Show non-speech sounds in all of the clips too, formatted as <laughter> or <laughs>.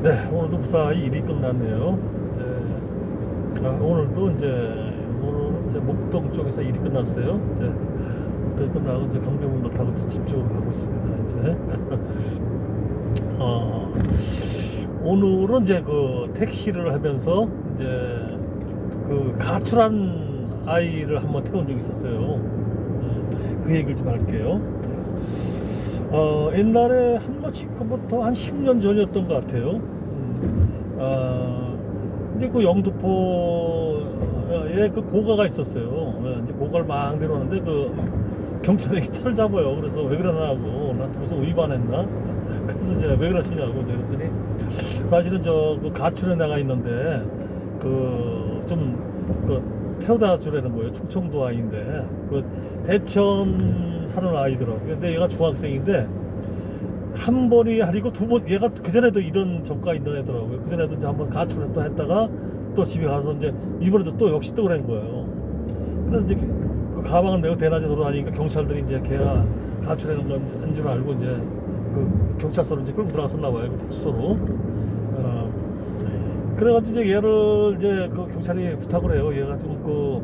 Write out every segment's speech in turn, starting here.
네, 오늘도 무사히 일이 끝났네요. 이제 아, 오늘도 이제 오늘 이제 목동 쪽에서 일이 끝났어요. 이제 목동이 끝나고 이제 강변북로 타고 이제 집 쪽으로 가고 있습니다. 이제 <laughs> 어, 오늘은 이제 그 택시를 하면서 이제 그 가출한 아이를 한번 태운 적이 있었어요. 음, 그 얘기를 좀 할게요. 어, 옛날에 한 번씩부터 한 10년 전이었던 것 같아요. 음, 아, 이제 그 영등포에 그 고가가 있었어요. 어, 이제 고가를 막 내려오는데 그 경찰이 <laughs> 차를 잡아요. 그래서 왜 그러나 하고 나한테 무슨 위반했나? <laughs> 그래서 제가 왜 그러시냐고 제가 그랬더니 사실은 저 그 가출에 나가 있는데 그좀그 태워다 주라는 거예요. 충청도 아이인데 그 대천 사는 아이더라고요. 근데 얘가 중학생인데 한 번이 아니고 두 번 얘가 그 전에도 이런 전과 있는 애더라고요. 그 전에도 이제 한번 가출을 또 했다가 또 집에 가서 이제 이번에도 또 역시 또 그런 거예요. 그래서 이제 그 가방을 메고 대낮에 돌아다니니까 경찰들이 이제 걔가 가출하는 건한 줄 알고 이제 그 경찰서로 이제 끌고 들어갔었나 봐요. 그 파출소로. 어, 그래가지고 이제 얘를 이제 그 경찰이 부탁을 해요. 얘가 지금 그,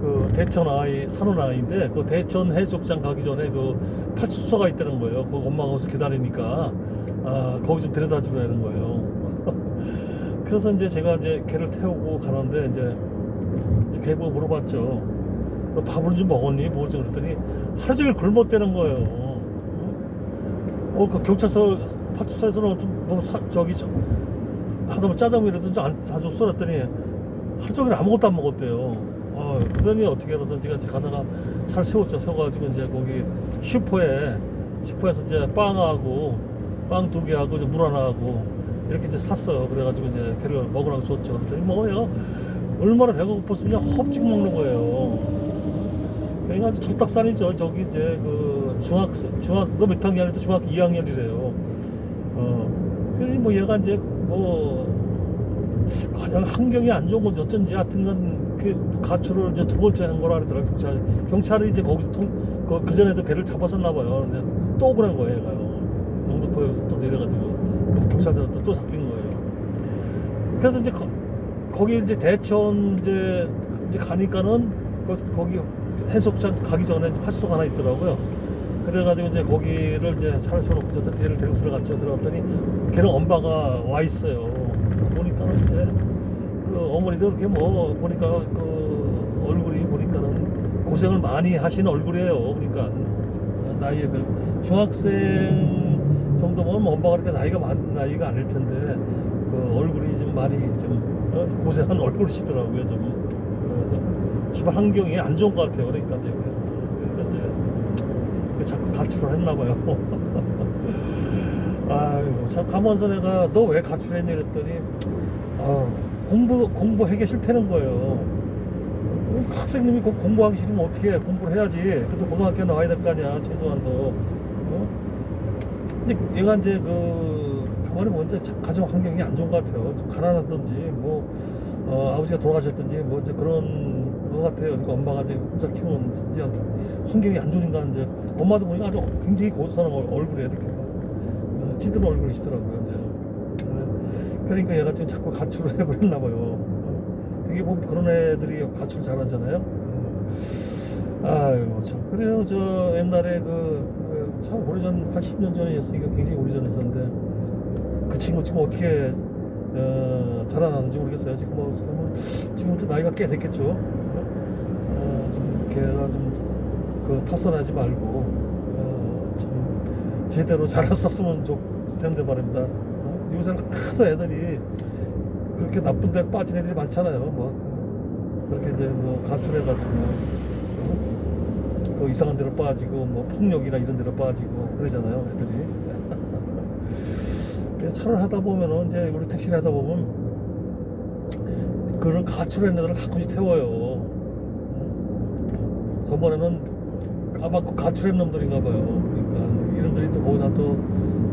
그 대천 아이, 산원 아이인데 그 대천 해수욕장 가기 전에 그 파출소가 있다는 거예요. 그 엄마가 거기서 기다리니까 아, 거기 좀 데려다 주라는 거예요. <laughs> 그래서 이제 제가 이제 걔를 태우고 가는데 이제 걔 보고 물어봤죠. 너 밥을 좀 먹었니? 뭐지? 그랬더니 하루 종일 굶었다는 거예요. 어, 그 경찰서 파출소에서는 좀뭐 저기 저, 하다면 짜장면이라도 좀안 사줬어 그랬더니 하루 종일 아무것도 안 먹었대요. 아, 그러니 어떻게 해서 제가 가다가 차를 세웠죠. 세워가지고 이제 거기 슈퍼에 슈퍼에서 이제 빵하고 빵 두 개하고 이제 물 하나하고 이렇게 이제 샀어요. 그래가지고 이제 걔를 먹으라고 줬죠. 그랬더니 뭐 얘가 얼마나 배가 고팠으면 헙직 먹는 거예요. 그러니까 아주 족닭산이죠. 저기 이제 그 중학생 중학 너 몇 학년이도 중학교 2학년이래요. 어, 그러니 뭐 얘가 이제 뭐 가장 환경이 안 좋은 건지 어쩐지 하여튼간 그 가출을 이제 두 번째 한 거라 그러더라고요. 경찰 경찰이 이제 거기서 통, 그, 그 전에도 걔를 잡았었나 봐요. 근데 또 그런 거예요 얘가요 영등포에서 또 내려가지고. 그래서 경찰들한테 또 잡힌 거예요. 그래서 이제 거, 거기 이제 대천 이제 이제 가니까는 거, 거기 해수욕장 가기 전에 이제 파출소가 하나 있더라고요 그래가지고 이제 거기를 이제 차를 세워놓고 저 얘를 데리고 들어갔죠. 들어갔더니 걔는 엄마가 와 있어요. 보니까는 이제 그 어머니도 이렇게 뭐 보니까 그 얼굴이 보니까는 고생을 많이 하신 얼굴이에요. 그러니까 나이에 별 중학생 정도면 뭐 엄마가 그렇게 나이가 많은 나이가 아닐 텐데 그 얼굴이 좀 많이 좀 어, 고생한 얼굴이시더라고요. 좀 그래서 집안 환경이 안 좋은 것 같아요. 그러니까 이제 그러니까 이제 그 자꾸 가출을 했나 봐요. <laughs> 아이고 참 가면서 내가 너 왜 가출했니 그랬더니 아 공부 공부 하기 싫다는 거예요. 학생님이 꼭 공부하기 싫으면 어떻게 해? 공부를 해야지. 그래도 고등학교 나와야 될 거 아니야 최소한도. 어? 근데 얘가 이제 그 가만히 먼저 가정 환경이 안 좋은 것 같아요. 좀 가난하든지 뭐 어, 아버지가 돌아가셨든지 뭐 이제 그런 것 같아요. 그러니까 엄마가 이제 혼자 키우는 이제 환경이 안 좋으니까 이제 엄마도 보니까 아주 굉장히 고사람 얼굴에 이렇게 막 어, 찌든 얼굴이시더라고요. 이제 네. 그러니까 얘가 지금 자꾸 가출을 <laughs> 하고 그랬나 봐요. 어, 되게 보면 그런 애들이 가출 잘하잖아요. 어. 아이고 참 그래요. 저 옛날에 그 참 오래전 한 10년 전이었으니까 굉장히 오래전에 있었는데 그 친구 지금 어떻게 어, 자라나는지 모르겠어요. 지금 뭐 그러면 지금도 나이가 꽤 됐겠죠. 어, 좀 걔가 좀그 탓선하지 말고 어, 좀 제대로 자랐었으면 좋을 텐데 말입니다. 어? 요새는 하도 애들이 그렇게 나쁜 데 빠진 애들이 많잖아요. 뭐 그렇게 이제 뭐 가출해가지고 어? 그 이상한 데로 빠지고 뭐 폭력이나 이런 데로 빠지고 그러잖아요. 애들이. <laughs> 차를 하다 보면은 이제 우리 택시를 하다 보면 그런 가출한 애들을 가끔씩 태워요. 저번에는 아마 그 가출한 놈들인가 봐요. 그러니까 이놈들이 또 거기다 또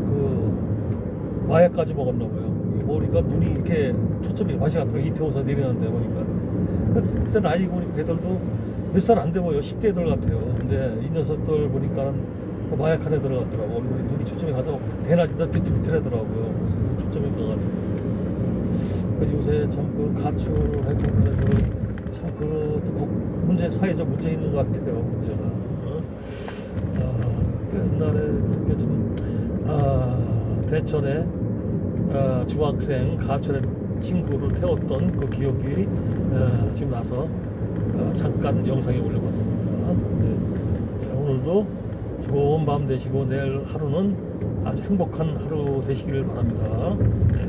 그 마약까지 먹었나 봐요. 보니까 눈이 이렇게 초점이 맛이 갔더라고 이태원에서 내리는데 보니까. 그때 나이 보니까 걔들도 몇 살 안 돼 보여. 10대 애들 같아요. 근데 이 녀석들 보니까 그 마약 안에 들어갔더라고. 얼굴이 눈이 초점이 가서 대낮이다 비틀비틀하더라고요. 그래서 초점이 가가지고 그 요새 참 그 가출하고 그 참 그것도 문제 사회적 문제 있는 것 같아요 문제가 어? 아, 그 옛날에 그렇게 좀 아, 대천에 아, 중학생 가출한 친구를 태웠던 그 기억이 아, 지금 나서 아, 잠깐 영상에 올려봤습니다. 네. 네, 오늘도 좋은 밤 되시고 내일 하루는 아주 행복한 하루 되시기를 바랍니다. 네.